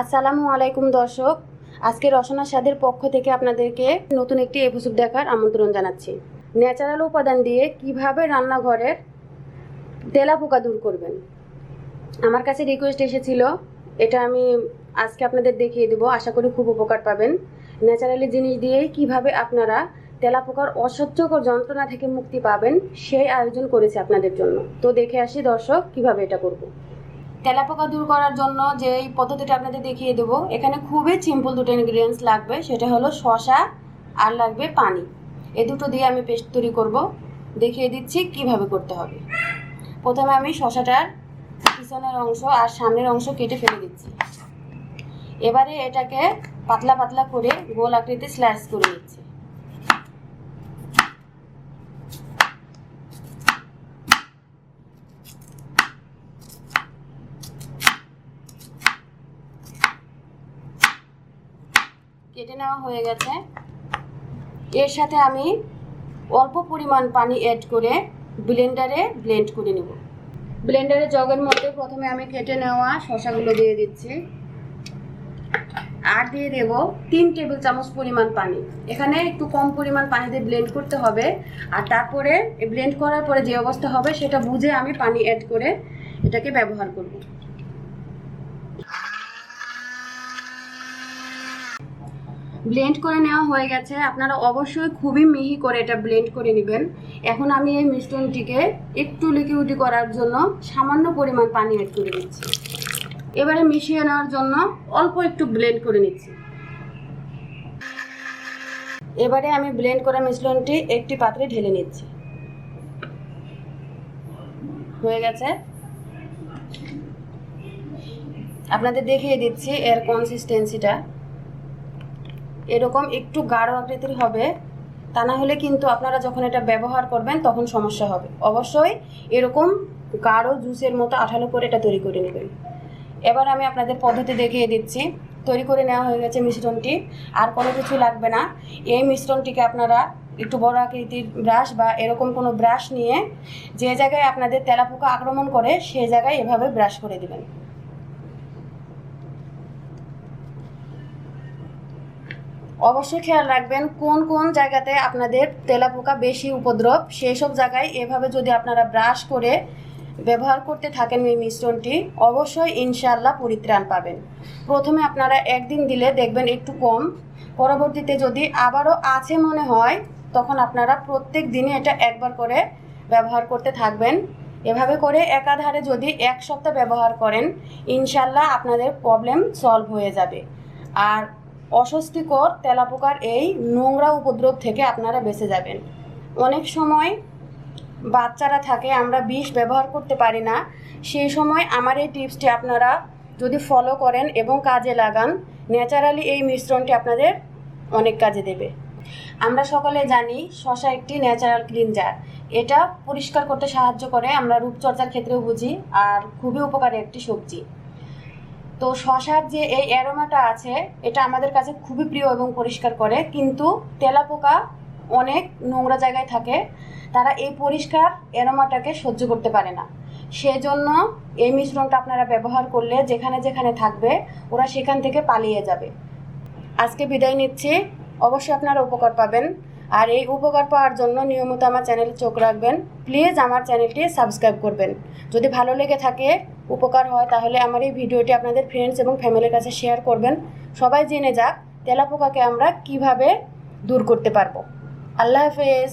আসসালামু আলাইকুম দর্শক। আজকে রসনা স্বাদের পক্ষ থেকে আপনাদেরকে নতুন একটি এপিসোড দেখার আমন্ত্রণ জানাচ্ছি। ন্যাচারাল উপাদান দিয়ে কীভাবে রান্নাঘরের তেলা পোকা দূর করবেন? আমার কাছে রিকোয়েস্ট এসেছিল, এটা আমি আজকে আপনাদের দেখিয়ে দেবো, আশা করি খুব উপকার পাবেন। ন্যাচারালি জিনিস দিয়েই কীভাবে আপনারা তেলা পোকার অসহ্যকর যন্ত্রণা থেকে মুক্তি পাবেন, সেই আয়োজন করেছে আপনাদের জন্য। তো দেখে আসি দর্শক, কীভাবে এটা করব। তেলাপোকা দূর করার জন্য যে পদ্ধতিটা আপনাদের দেখিয়ে দেবো, এখানে খুবই সিম্পল দুটো ইনগ্রিডিয়েন্টস লাগবে, সেটা হলো শশা আর লাগবে পানি। এই দুটো দিয়ে আমি পেস্ট তৈরি করব, দেখিয়ে দিচ্ছি কীভাবে করতে হবে। প্রথমে আমি শশাটার পিছনের অংশ আর সামনের অংশ কেটে ফেলে দিচ্ছি। এবারে এটাকে পাতলা পাতলা করে গোল আকৃতি স্ল্যাশ করে নিচ্ছি। কেটে নেওয়া হয়ে গেছে। এর সাথে আমি অল্প পরিমাণ পানি অ্যাড করে ব্লেন্ডারে ব্লেন্ড করে নেব। ব্লেন্ডারে জগের মধ্যে প্রথমে আমি কেটে নেওয়া শশাগুলো দিয়ে দিচ্ছি। আর দিয়ে দেব তিন টেবিল চামচ পরিমাণ পানি। এখানে একটু কম পরিমাণ পানি দিয়ে ব্লেন্ড করতে হবে। আর তারপরে ব্লেন্ড করার পরে যে অবস্থা হবে সেটা বুঝে আমি পানি অ্যাড করে এটাকে ব্যবহার করব। ব্লেন্ড করে নেওয়া হয়ে গেছে। আপনারা অবশ্যই খুবই মিহি করে এটা ব্লেন্ড করে নেবেন। এখন আমি এই মিশ্রণটিকে একটু লিকুইডি করার জন্য সামান্য পরিমাণ পানি অ্যাড করে দিচ্ছি এবারে মিশিয়ে নেওয়ার জন্য অল্প একটু ব্লেন্ড করে নিচ্ছি। এবারে আমি ব্লেন্ড করা মিশ্রণটি একটি পাত্রে ঢেলে নিচ্ছি। হয়ে গেছে। আপনাদের দেখিয়ে দিচ্ছি এর কনসিস্টেন্সিটা এরকম একটু গাঢ় আকৃতির হবে, তা না হলে কিন্তু আপনারা যখন এটা ব্যবহার করবেন তখন সমস্যা হবে। অবশ্যই এরকম গাঢ় জুসের মতো আঠালো করে এটা তৈরি করে নেবেন। এবার আমি আপনাদের পদ্ধতি দেখিয়ে দিচ্ছি। তৈরি করে নেওয়া হয়ে গেছে মিশ্রণটি। আর কোনো কিছু লাগবে না। এই মিশ্রণটিকে আপনারা একটু বড় আকৃতির ব্রাশ বা এরকম কোনো ব্রাশ নিয়ে যে জায়গায় আপনাদের তেলাপোকা আক্রমণ করে সেই জায়গায় এভাবে ব্রাশ করে দিবেন। অবশ্যই খেয়াল রাখবেন কোন কোন জায়গাতে আপনাদের তেলাপোকা বেশি উপদ্রব সেই সব জায়গায় এভাবে যদি আপনারা ব্রাশ করে ব্যবহার করতে থাকেন এই মিশ্রণটি, অবশ্যই ইনশাল্লাহ পরিত্রাণ পাবেন। প্রথমে আপনারা একদিন দিলে দেখবেন একটু কম, পরবর্তীতে যদি আবারও আছে মনে হয়, তখন আপনারা প্রত্যেক দিনে এটা একবার করে ব্যবহার করতে থাকবেন। এভাবে করে একাধারে যদি এক সপ্তাহ ব্যবহার করেন ইনশাল্লাহ আপনাদের প্রবলেম সলভ হয়ে যাবে। আর অস্বস্তিকর তেলাপোকার এই নোংরা উপদ্রব থেকে আপনারা বেঁচে যাবেন। অনেক সময় বাচ্চারা থাকে, আমরা বিষ ব্যবহার করতে পারি না। সেই সময় আমার এই টিপসটি আপনারা যদি ফলো করেন এবং কাজে লাগান, ন্যাচারালি এই মিশ্রণটি আপনাদের অনেক কাজে দেবে। আমরা সকলে জানি, শশা একটি ন্যাচারাল ক্লিনজার। এটা পরিষ্কার করতে সাহায্য করে, আমরা রূপচর্চার ক্ষেত্রেও বুঝি, আর খুবই উপকারী একটি সবজি। তো শশার যে এই অ্যারোমাটা আছে, এটা আমাদের কাছে খুবই প্রিয় এবং পরিষ্কার করে। কিন্তু তেলাপোকা অনেক নোংরা জায়গায় থাকে, তারা এই পরিষ্কার অ্যারোমাটাকে সহ্য করতে পারে না। সেজন্য এই মিশ্রণটা আপনারা ব্যবহার করলে যেখানে যেখানে থাকবে, ওরা সেখান থেকে পালিয়ে যাবে। আজকে বিদায় নিচ্ছি। অবশ্যই আপনারা উপকার পাবেন। আর এই উপকার পাওয়ার জন্য নিয়মিত আমার চ্যানেলে চোখ রাখবেন। প্লিজ আমার চ্যানেলটি সাবস্ক্রাইব করবেন। যদি ভালো লেগে থাকে উপকার হয়, তাহলে আমার এই ভিডিওটি আপনাদের ফ্রেন্ডস এবং ফ্যামিলির কাছে শেয়ার করবেন। সবাই জেনে যাক তেলাপোকাকে আমরা কীভাবে দূর করতে পারব। আল্লাহ হাফেজ।